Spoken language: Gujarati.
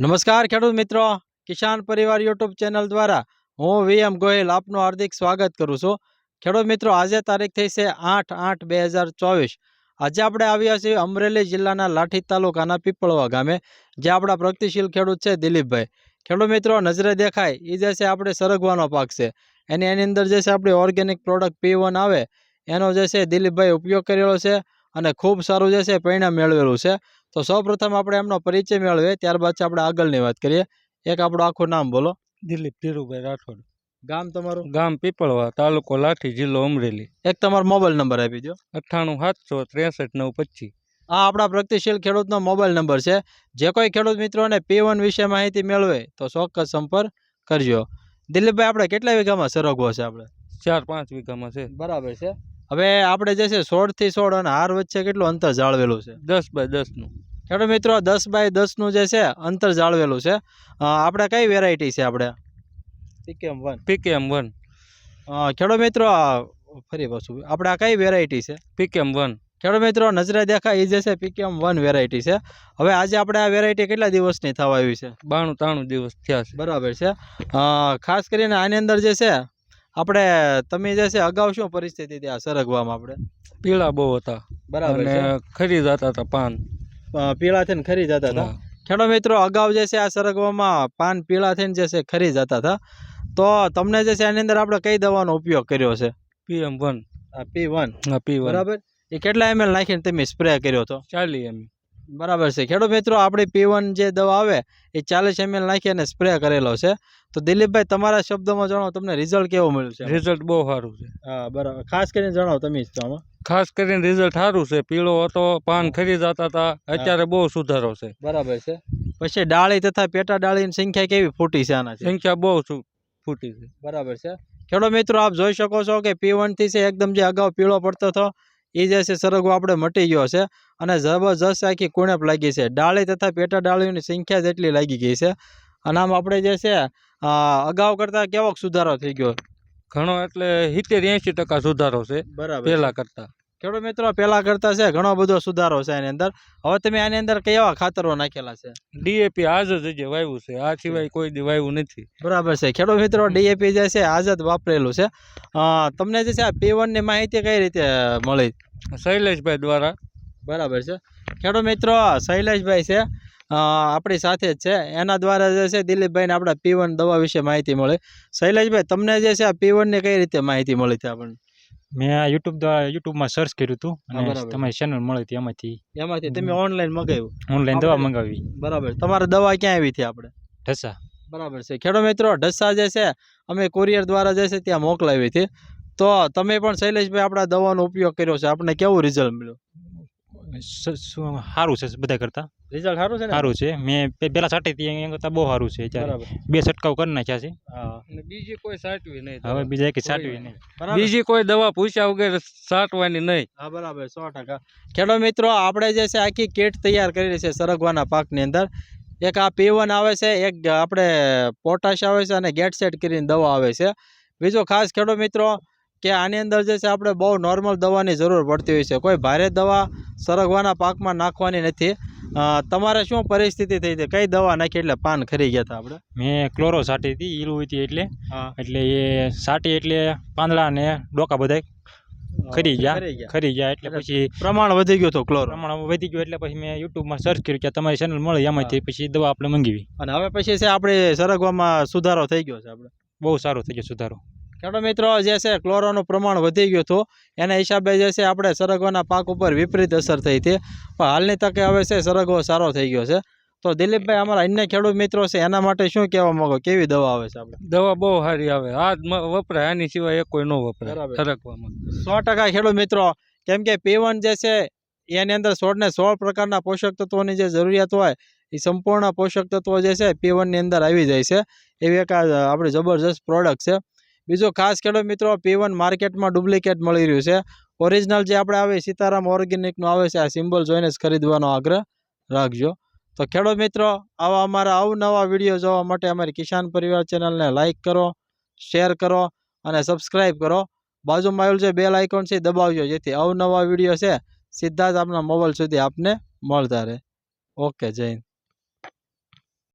નમસ્કાર ખેડૂત મિત્રો. કિસાન પરિવાર યુટ્યુબ ચેનલ દ્વારા હું વી એમ ગોહિલ આપનું હાર્દિક સ્વાગત કરું છું. ખેડૂત મિત્રો, આજે તારીખ થઈ છે આઠ આઠ બે આજે આપણે આવ્યા છીએ અમરેલી જિલ્લાના લાઠી તાલુકાના પીપળવા ગામે જે આપણા પ્રગતિશીલ ખેડૂત છે દિલીપભાઈ. ખેડૂત મિત્રો, નજરે દેખાય એ જે છે આપણે સરગવાનો પાક છે. એની એની અંદર જે છે આપણી ઓર્ગેનિક પ્રોડક્ટ પી આવે, એનો જે છે દિલીપભાઈ ઉપયોગ કરેલો છે અને ખૂબ સારું જે છે પરિણામ મેળવેલું છે. તો સૌપ્રથમ આપણે એમનો પરિચય મેળવીએ ત્યારબાદ છે આપણે આગળની વાત કરીએ. એક આપણું આખું નામ બોલો. દિલીપ ધીરુભાઈ રાઠોડ. ગામ તમારું? ગામ પીપળવા તાલુકો લાઠી જિલ્લો અમરેલી. એક તમારો મોબાઈલ નંબર આપી દો અઠ્ઠાણું સાતસો ત્રેસઠ નવ પચીસ. આ આપણા પ્રગતિશીલ ખેડૂતનો મોબાઈલ નંબર છે. જે કોઈ ખેડૂત મિત્રોને પી વન વિશે માહિતી મેળવે તો ચોક્કસ સંપર્ક કરજો. દિલીપભાઈ આપણે કેટલા વીઘામાં સરગવો છે આપણે? ચાર પાંચ વીઘામાં છે. બરાબર છે. હવે આપણે જે છે સોળથી સોળ અને હાર વચ્ચે કેટલું અંતર જાળવેલું છે? દસ બાય દસનું ખેડૂત મિત્રો દસ બાય દસનું જે છે અંતર જાળવેલું છે. આપણે કઈ વેરાયટી છે આપણે? PKM one. PKM one. ખેડૂત મિત્રો ફરી પાછું. આપણે આ કઈ વેરાયટી છે? PKM one. ખેડૂત મિત્રો નજરે દેખાય એ જે છે પીકેમ વન વેરાયટી છે. હવે આજે આપણે આ વેરાયટી કેટલા દિવસની થવા આવી છે? બાણું ત્રાણું દિવસ થયા છે. બરાબર છે. ખાસ કરીને આની અંદર જે છે આપણે તમે જે છે અગાઉ શું પરિસ્થિતિ હતી? આ સરગવામાં આપણે? પીળા બહુ હતા. બરાબર અને ખરી જતા હતા પાન. પીળા થઈને ખરી જતા હતા? ખેડો મિત્રો અગાઉ જે છે આ સરગવામાં પાન પીળા થઈને જે છે ખરી જતા હતા. તો તમને જે છે એની અંદર આપણે કઈ દવાનો ઉપયોગ કર્યો છે? PM one. P one. P બરાબર? એ કેટલા એમએલ નાખીને તમે સ્પ્રે કર્યો હતો? ચાલી એમ બરાબર છે. ખેડૂત મિત્રો આપણે પીવન જે દવા આવે એ ચાલીસ એમએલ નાખી અને સ્પ્રે કરેલો છે. તો દિલીપભાઈ તમારા શબ્દોમાં જણાવો તમને રિઝલ્ટ કેવો મળ્યું છે? રિઝલ્ટ બહુ સારું છે. હા બરાબર. ખાસ કરીને જણાવો તમે આમાં ખાસ કરીને રિઝલ્ટ સારું છે. પીળો હતો પાન ખરી જતા હતા. અત્યારે બહુ સુધારો છે. બરાબર છે. પછી ડાળી તથા પેટા ડાળીની સંખ્યા કેવી ફૂટી છે આના સંખ્યા બહુ ફૂટી છે. બરાબર છે. ખેડૂત મિત્રો આપ જોઈ શકો છો કે પી થી છે એકદમ જે અગાઉ પીળો પડતો હતો એ જે છે સરગવો આપણે મટી ગયો છે અને જબરજસ્ત આખી કુણપ લાગી છે. ડાળી તથા પેટા ડાળીઓની સંખ્યા જેટલી લાગી ગઈ છે અને આમ આપણે જે છે અગાઉ કરતાં કેવો સુધારો થઈ ગયો? ઘણો એટલે સિત્તેર એંશી ટકા સુધારો છે. બરાબર પહેલા કરતા. ખેડૂત મિત્રો? પહેલા કરતા છે ઘણો બધો સુધારો છે એની અંદર. હવે તમે આની અંદર કેવા ખાતરો નાખેલા છે? ડીએપી આજ જ વાવ્યું છે. આ સિવાય કોઈ દી વાવ્યું નથી. બરાબર છે. ખેડૂત મિત્રો ડીએપી જે છે આઝાદ વાપરેલું છે. તમને જે છે આ પી ની માહિતી કઈ રીતે મળી? શૈલેષભાઈ દ્વારા. બરાબર છે. ખેડૂત મિત્રો શૈલેષભાઈ છે. આપણી સાથે જ છે. એના દ્વારા જે છે દિલીપભાઈને આપણા પી દવા વિશે માહિતી મળી. શૈલેષભાઈ તમને જે છે આ પી ની કઈ રીતે માહિતી મળી છે આપણને? મેં આ યુટ્યુબ દ્વારા યુટ્યુબમાં સર્ચ કર્યું હતું અને બરાબર. તમારી ચેનલ મળી હતી એમાંથી. એમાંથી તમે ઓનલાઈન મગાવ્યું? ઓનલાઈન દવા મંગાવી. બરાબર. તમારે દવા ક્યાં આવી હતી આપણે? ઢસા. બરાબર છે. ખેડૂત મિત્રો ઢસા જે છે અમે કુરિયર દ્વારા જે છે ત્યાં મોકલાવી હતી. તો તમે પણ શૈલેષભાઈ આપણા દવાનો ઉપયોગ કર્યો છે. આપણે કેવું રિઝલ્ટ મળ્યું? સ- સારું છે બધા કરતા? રિઝલ્ટ સારું છે ને? સારું છે. મેં પેલા છાંટી હતી એના કરતાં બહુ સારું છે અત્યારે. બે છંટકાવ કરી નાખ્યા છે. હા. અને બીજી કોઈ સાટવી નહીં હવે બીજા એક સાટવી નહીં. બીજી કોઈ દવા પૂછ્યા વગર સાટવાની નહીં. હા બરાબર. સો ટકા. ખેડૂત મિત્રો આપણે જે છે આખી કેટ તૈયાર કરી છે સરગવાના પાકની અંદર. એક આ પીવન આવે છે એક આપણે પોટાશ આવે છે અને ગેટ સેટ કરીને દવા આવે છે. બીજો ખાસ ખેડૂત મિત્રો કે આની અંદર જે છે આપણે બહુ નોર્મલ દવાની જરૂર પડતી હોય છે. કોઈ ભારે દવા સરગવાના પાકમાં નાખવાની નથી. તમારે શું પરિસ્થિતિ થઈ હતી કઈ દવા નાખી એટલે પાન ખરી ગયા હતા આપણે? મેં ક્લોરો સાટી હતી ઈલું હતી એટલે. એટલે એ સાટી એટલે પાંદડા ને ડોકા બધા ખરી ગયા. ખરી ગયા. ખરી ગયા એટલે એટલે પછી પ્રમાણ વધી ગયું હતું ક્લોર. પ્રમાણ વધી ગયું એટલે પછી મેં યુટ્યુબમાં સર્ચ કર્યું કે તમારી ચેનલ મળી એમાંથી પછી દવા આપણે મંગાવી. અને હવે પછી છે આપણે સરગવામાં સુધારો થઈ ગયો છે આપણે. બહુ સારો થઈ ગયો સુધારો. ખેડૂત મિત્રો જે છે ક્લોરોનું પ્રમાણ વધી ગયું હતું. એના હિસાબે જે છે આપણે સરગવાના પાક ઉપર વિપરીત અસર થઈ હતી. પણ હાલની તકે હવે છે સરગવો સારો થઈ ગયો છે. તો દિલીપભાઈ અમારા અન્ય ખેડૂત મિત્રો છે એના માટે શું કહેવા માંગો? કેવી દવા આવે છે આપણે? દવા બહુ સારી આવે. આ વપરાય. આની સિવાય કોઈ ન વપરાય સરગવામાં. સરકવામાં સો ટકા ખેડૂત મિત્રો કેમ કે પીવન જે છે એની અંદર સોળને સોળ પ્રકારના પોષક તત્વોની જે જરૂરિયાત હોય એ સંપૂર્ણ પોષક તત્વો જે છે પીવનની અંદર આવી જાય છે. એવી એક આપણી જબરજસ્ત પ્રોડક્ટ છે. બીજું ખાસ ખેડૂત મિત્રો પીવન માર્કેટમાં ડુપ્લિકેટ મળી રહ્યું છે. ઓરિજિનલ જે આપણે આવે, સીતારામ ઓર્ગેનિકનું આવે છે, આ સિમ્બલ જોઈને જ ખરીદવાનો આગ્રહ રાખજો. તો ખેડૂત મિત્રો, આવા અમારા અવનવા વીડિયો જોવા માટે અમારી કિસાન પરિવાર ચેનલને લાઇક કરો શેર કરો અને સબસ્ક્રાઈબ કરો. બાજુમાં આવેલું છે બેલ આઇકોન છે દબાવજો, જેથી અવનવા વીડિયો છે, સીધા જ આપના મોબાઈલ સુધી આપને મળતા રહે. ઓકે જય